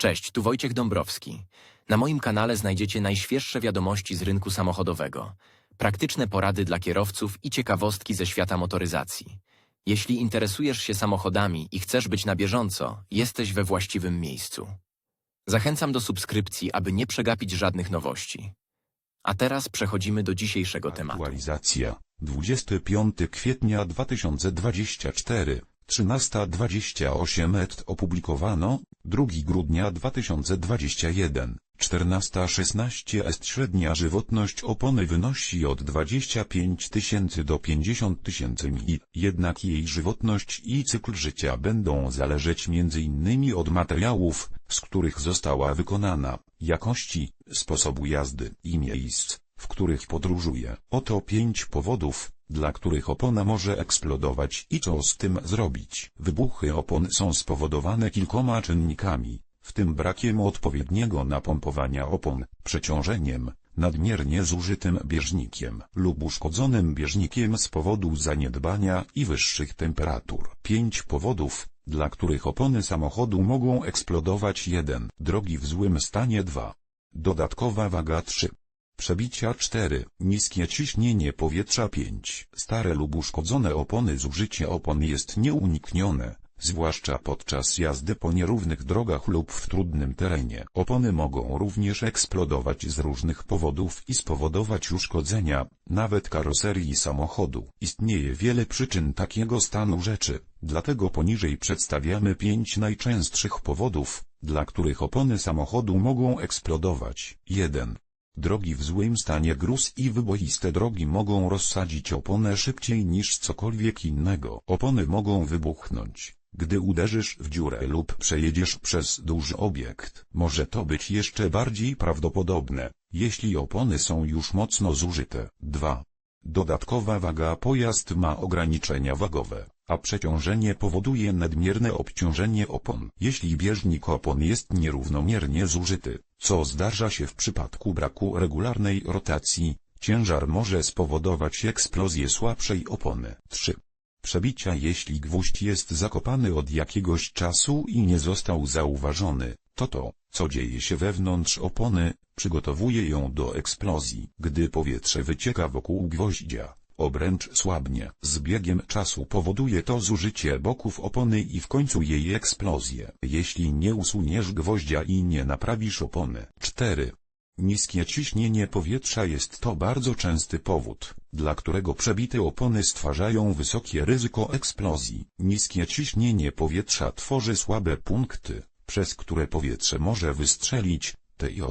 Cześć, tu Wojciech Dąbrowski. Na moim kanale znajdziecie najświeższe wiadomości z rynku samochodowego, praktyczne porady dla kierowców i ciekawostki ze świata motoryzacji. Jeśli interesujesz się samochodami i chcesz być na bieżąco, jesteś we właściwym miejscu. Zachęcam do subskrypcji, aby nie przegapić żadnych nowości. A teraz przechodzimy do dzisiejszego tematu. Aktualizacja. 25 kwietnia 2024, 13.28 et opublikowano, 2 grudnia 2021, 14.16 est średnia żywotność opony wynosi od 25 tysięcy do 50 tysięcy mil, jednak jej żywotność i cykl życia będą zależeć m.in. od materiałów, z których została wykonana, jakości, sposobu jazdy i miejsc, w których podróżuje. Oto pięć powodów, dla których opona może eksplodować i co z tym zrobić. Wybuchy opon są spowodowane kilkoma czynnikami, w tym brakiem odpowiedniego napompowania opon, przeciążeniem, nadmiernie zużytym bieżnikiem lub uszkodzonym bieżnikiem z powodu zaniedbania i wyższych temperatur. Pięć powodów, dla których opony samochodu mogą eksplodować 1. Drogi w złym stanie 2. Dodatkowa waga 3. Przebicia 4. Niskie ciśnienie powietrza 5. Stare lub uszkodzone opony Zużycie opon jest nieuniknione, zwłaszcza podczas jazdy po nierównych drogach lub w trudnym terenie. Opony mogą również eksplodować z różnych powodów i spowodować uszkodzenia, nawet karoserii samochodu. Istnieje wiele przyczyn takiego stanu rzeczy, dlatego poniżej przedstawiamy pięć najczęstszych powodów, dla których opony samochodu mogą eksplodować. 1. Drogi w złym stanie gruz i wyboiste drogi mogą rozsadzić oponę szybciej niż cokolwiek innego. Opony mogą wybuchnąć, gdy uderzysz w dziurę lub przejedziesz przez duży obiekt. Może to być jeszcze bardziej prawdopodobne, jeśli opony są już mocno zużyte. 2. Dodatkowa waga pojazd ma ograniczenia wagowe, a przeciążenie powoduje nadmierne obciążenie opon. Jeśli bieżnik opon jest nierównomiernie zużyty, co zdarza się w przypadku braku regularnej rotacji, ciężar może spowodować eksplozję słabszej opony. 3. Przebicia Jeśli gwóźdź jest zakopany od jakiegoś czasu i nie został zauważony, to to, co dzieje się wewnątrz opony, przygotowuje ją do eksplozji. Gdy powietrze wycieka wokół gwoździa, obręcz słabnie. Z biegiem czasu powoduje to zużycie boków opony i w końcu jej eksplozję. Jeśli nie usuniesz gwoździa i nie naprawisz opony. 4. Niskie ciśnienie powietrza jest to bardzo częsty powód, dla którego przebite opony stwarzają wysokie ryzyko eksplozji. Niskie ciśnienie powietrza tworzy słabe punkty, przez które powietrze może wystrzelić, TJ,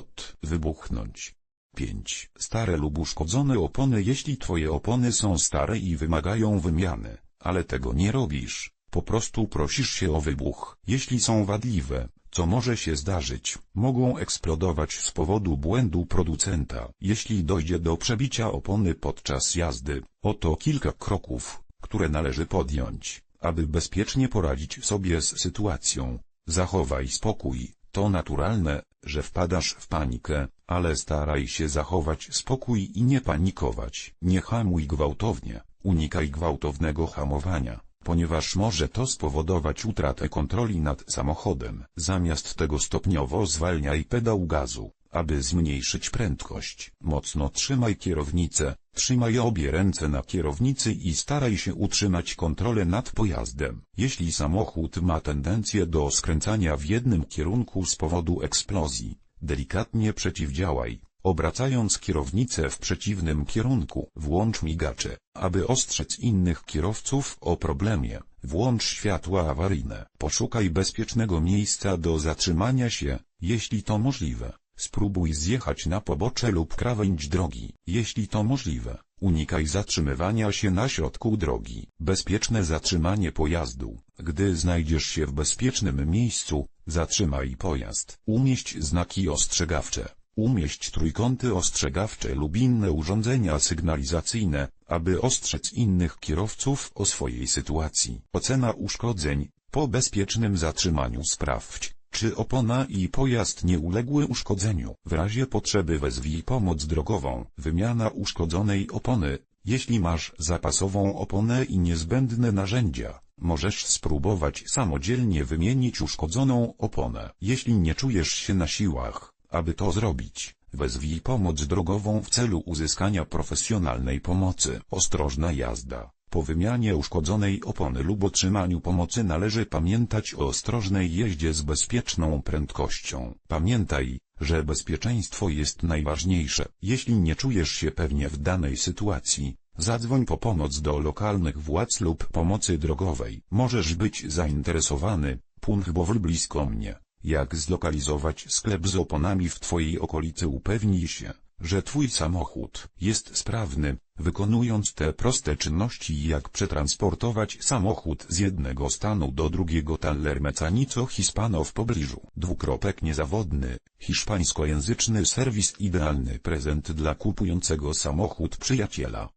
wybuchnąć. 5. Stare lub uszkodzone opony Jeśli twoje opony są stare i wymagają wymiany, ale tego nie robisz, po prostu prosisz się o wybuch. Jeśli są wadliwe, co może się zdarzyć, mogą eksplodować z powodu błędu producenta. Jeśli dojdzie do przebicia opony podczas jazdy, oto kilka kroków, które należy podjąć, aby bezpiecznie poradzić sobie z sytuacją. Zachowaj spokój, to naturalne, że wpadasz w panikę, ale staraj się zachować spokój i nie panikować. Nie hamuj gwałtownie, unikaj gwałtownego hamowania, ponieważ może to spowodować utratę kontroli nad samochodem. Zamiast tego stopniowo zwalniaj pedał gazu, aby zmniejszyć prędkość. Mocno trzymaj kierownicę, trzymaj obie ręce na kierownicy i staraj się utrzymać kontrolę nad pojazdem. Jeśli samochód ma tendencję do skręcania w jednym kierunku z powodu eksplozji, delikatnie przeciwdziałaj, obracając kierownicę w przeciwnym kierunku. Włącz migacze, aby ostrzec innych kierowców o problemie. Włącz światła awaryjne. Poszukaj bezpiecznego miejsca do zatrzymania się, jeśli to możliwe. Spróbuj zjechać na pobocze lub krawędź drogi. Jeśli to możliwe, unikaj zatrzymywania się na środku drogi. Bezpieczne zatrzymanie pojazdu. Gdy znajdziesz się w bezpiecznym miejscu, zatrzymaj pojazd. Umieść znaki ostrzegawcze. Umieść trójkąty ostrzegawcze lub inne urządzenia sygnalizacyjne, aby ostrzec innych kierowców o swojej sytuacji. Ocena uszkodzeń. Po bezpiecznym zatrzymaniu sprawdź, czy opona i pojazd nie uległy uszkodzeniu. W razie potrzeby wezwij pomoc drogową. Wymiana uszkodzonej opony. Jeśli masz zapasową oponę i niezbędne narzędzia, Możesz spróbować samodzielnie wymienić uszkodzoną oponę. Jeśli nie czujesz się na siłach, aby to zrobić, wezwij pomoc drogową w celu uzyskania profesjonalnej pomocy. Ostrożna jazda. Po wymianie uszkodzonej opony lub otrzymaniu pomocy należy pamiętać o ostrożnej jeździe z bezpieczną prędkością. Pamiętaj, że bezpieczeństwo jest najważniejsze. Jeśli nie czujesz się pewnie w danej sytuacji, zadzwoń po pomoc do lokalnych władz lub pomocy drogowej. Możesz być zainteresowany, Punchbowl blisko mnie. Jak zlokalizować sklep z oponami w Twojej okolicy upewnij się, że Twój samochód jest sprawny, wykonując te proste czynności jak przetransportować samochód z jednego stanu do drugiego Taller Mecanico Hispano w pobliżu. Dwukropek niezawodny, hiszpańskojęzyczny serwis idealny prezent dla kupującego samochód przyjaciela.